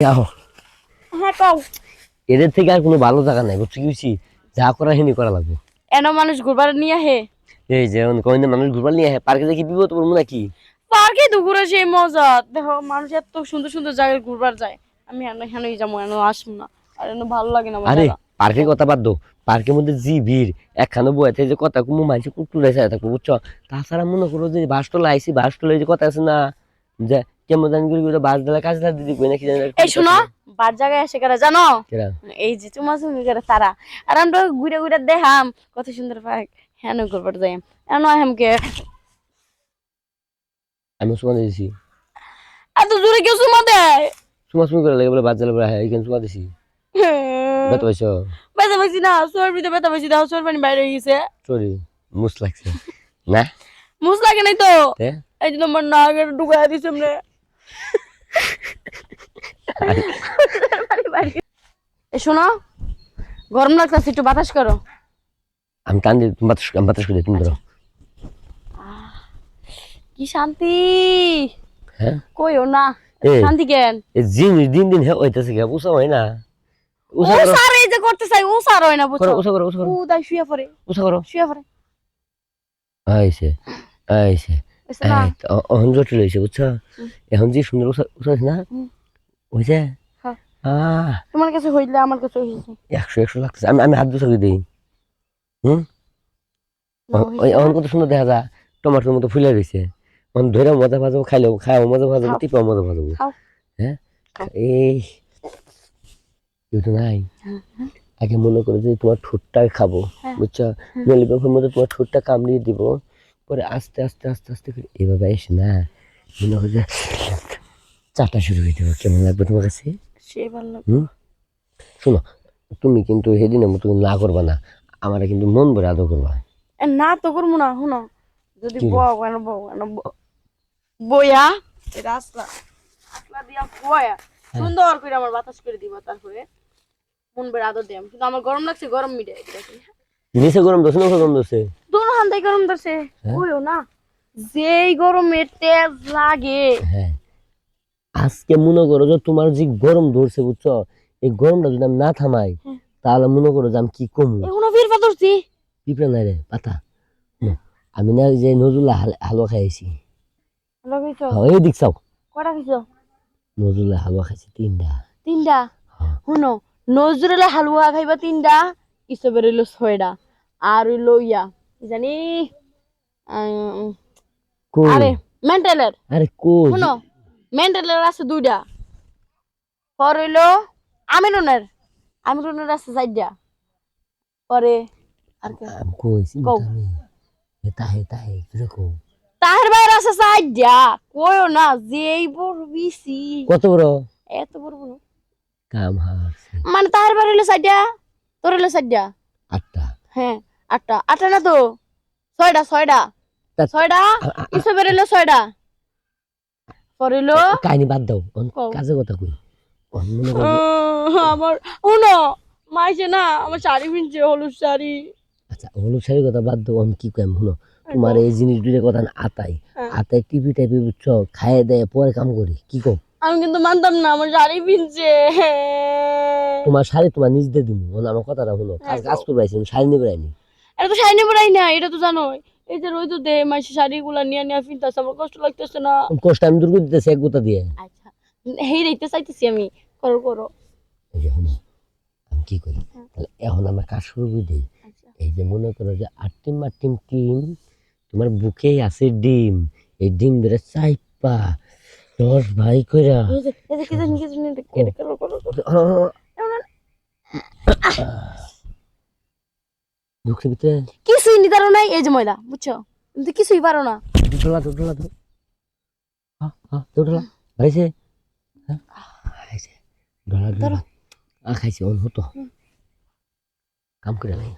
হ্যাঁ কও। এদের থেকে আর কোনো ভালো জায়গা নাই বুঝছি বুঝছি যা করা হেনি করা লাগবে। এন মানুষ ঘুরবার নিয়ে হে এই যে কোনদিন মানুষ ঘুরবার নিয়ে পার্কে দেখি বিপদ পড়ব নাকি পার্কে তো ঘুরে সেই মজা। দেখো মানুষ এত সুন্দর সুন্দর জায়গায় ঘুরবার যায়। আমি হেন হেনই যাব হেন আসব না। আর এন ভালো লাগে না আরে। পার্কের কথা বাদ দো। পার্কের মধ্যে জি ভিড়। একখানে বইতে যে কথা মানছে কুটুরে চাই থাকব বুঝছ? তাছাড়া মনে করো যে বাসটলা আইসি বাসটলা যে কথা আছে না যে কেমন জানি করে বাস দিলে কাজ দিতে দিবি নাকি জানি এই শোনো বার জায়গায় এসে কারা জানো? এই যে চুমা চুমি করে তারা। আর আমরা ঘুরে ঘুরে দেখাম কত সুন্দর পার্ক। যাই। আমি সুমা দিয়েছি এত জোরে কেউ চুমা দেয়। সুমা সুমি করে লাগে বলে বাদ বলে হ্যাঁ। সুমা বেত পাইছো পাইছি না সোর ভিতরে পাইছি দাও সোর পানি বাইরে হয়ে গেছে। সরি মুস লাগছে। না? মুস লাগে নাই তে? এই যে তোমার নাগের ঢুকাই দিছে আমরা এ শোনো গরম লাগতেছে একটু বাতাস করো। আমি টান দিই তুমি বাতাস আমি বাতাস করে দিই, তুমি ধরো। কি শান্তি? হ্যাঁ? কইও না এই শান্তি কেন? এই জিনিস দিন দিন হে হইতেছে কে উষা হয় না। ও উষা করো। সার এই যে করতে চাই ও সার হয় না করো বুঝছ উষা করো উষা করো। ও তাই শুয়ে পড়ে। উষা করো। শুয়ে পড়ে। আইছে আইছে। অহন জটিল হয়েছে বুঝছ? এখন যে সুন্দর না। হয়েছে। তোমার কাছে হইলে আমার কাছে হইছে। একশো একশো লাগতেছে। আমি আমি হাত দুশো দিই। হুম? না ও- কত সুন্দর দেখা যায় টমাটোর মতো ফুলে রয়েছে অহন ধরে মজা ভাজাবো খাইলেও খাও মজা ভাজাবো। টিপাও মজা ভাজাবো। হ্যাঁ? এই তো নাই। আগে মনে করো যে তোমার ঠোঁটটা খাব হ্যাঁ। বুঝছ? ললিপপের মধ্যে তোমার ঠোঁটটা কামড়িয়ে দিব। পরে আস্তে আস্তে আস্তে আস্তে করে এভাবে এসে না মনে হয় যে চাটা শুরু হয়ে দেবো কেমন লাগবে তোমার কাছে? সে ভালো হুম? শোনো তুমি কিন্তু সেদিনের মতো না করবা না। আমার কিন্তু মন ভরে আদর করবা। না তো করব না শুনো। যদি? বউ কেন বউ কেন বইয়া এই রাস্তা রাস্তা দিয়া বয়া হ্যাঁ। সুন্দর করে আমার বাতাস করে দিবা তারপরে মন বেড়ে আদর দিয়াম কিন্তু আমার গরম লাগছে গরম মিটে নিচে গরম দোষ না গরম দোষে দোনো হান থেকে গরম ধরছে। হ্যাঁ? ওইও না যেই গরমের তেজ লাগে। হ্যাঁ। আজকে মনে করো যে তোমার যে গরম ধরছে বুঝছ? এই গরমটা যদি আমি না থামাই হ্যাঁ। তাহলে মনে করো যে আমি কি কমু এখনও ফির পাতরছি পিঁপড়া নাই রে পাতা। আমি না যে নজরুল্লাহ হাল- হালুয়া খাইছি? হ্যাঁ, এই দিক চাও। কটা খাইছো? নজরুল্লাহ হালুয়া খাইছি তিনটা। তিনটা? হ্যাঁ। শুনো নজরুলে হালুয়া খাইবা তিনটা ইসবের হইল ছয়টা আর হইল ইয়া কি জানি আহ, কই আরে মেন্টালের আরে কই শুনো মেন্টালের আছে দুইটা পর হইল আমিরনের আমিরনের আছে চারটা পরে আর কইছি কও। আমি হেতা হেতা হে তুই কো তাহের বাইরে আছে চারটা কইও না যেই বড় বিসি কত বড় এত বড় বড় কাম হারছে মানে তাহের বাইরে হইল তোর হইল চারটা? আটটা। হ্যাঁ আটটা। আটটা না তো? ছয়টা ছয়টা। ছয়টা? আ- ইসবের হইল ছয়টা। পর হইল? কাহিনী বাদ দাও। কাজে কথা কই? আমার শুনো মাইছে না আমার শাড়ি পিনছে হলুদ শাড়ি। আচ্ছা হলুদ শাড়ির কথা বাদ দাও আমি কি কইম শুনো। তোমার এই জিনিস দুইটা কথা না আতাই। হ্যাঁ। আতাই টিভি টাইপে বুঝছ খাইয়ে দেয় পরে কাম করি কি কো আমি কিন্তু মানতাম না আমার শাড়ি পিনছে। তোমার শাড়ি তোমার নিজ দিয়ে দিমু ওনা আমার কথাটা শুনো। কাজ কাজ করবে আইছি শাড়ি নিবে আইনি এটা তো শাড়ি নেব না এটা তো জানো এই যে রোজ দে মাসে শাড়ি গুলা নিয়ে নিয়ে পিনতেছে আমার কষ্ট লাগতেছে না। কষ্ট আমি দূর করে দিতেছি এক গোতা দিয়ে। আচ্ছা হেই রেখতে চাইতেছি আমি। করো করো। এই যে শুনো আমি কি করি? হ্যাঁ। তাহলে এখন আমরা কাজ শুরু করে দিই। আচ্ছা। এই যে মনে করো যে আটটিম আটটিম টিম তোমার বুকেই আছে ডিম। এই ডিম ধরে চাইপা দশ ভাই কইরা। ঢুকছে ভিতরে কিছুই নিতে পারো নাই এই যে ময়লা বুঝছ? কিন্তু কিছুই পারো না। দুটোলা দুটোলা তো হ্যাঁ হ্যাঁ দুটোলা ভাইছে হ্যাঁ? খাইছে ডলা ধরো। ডলা খাইছে অন হতো কাম করে নাই।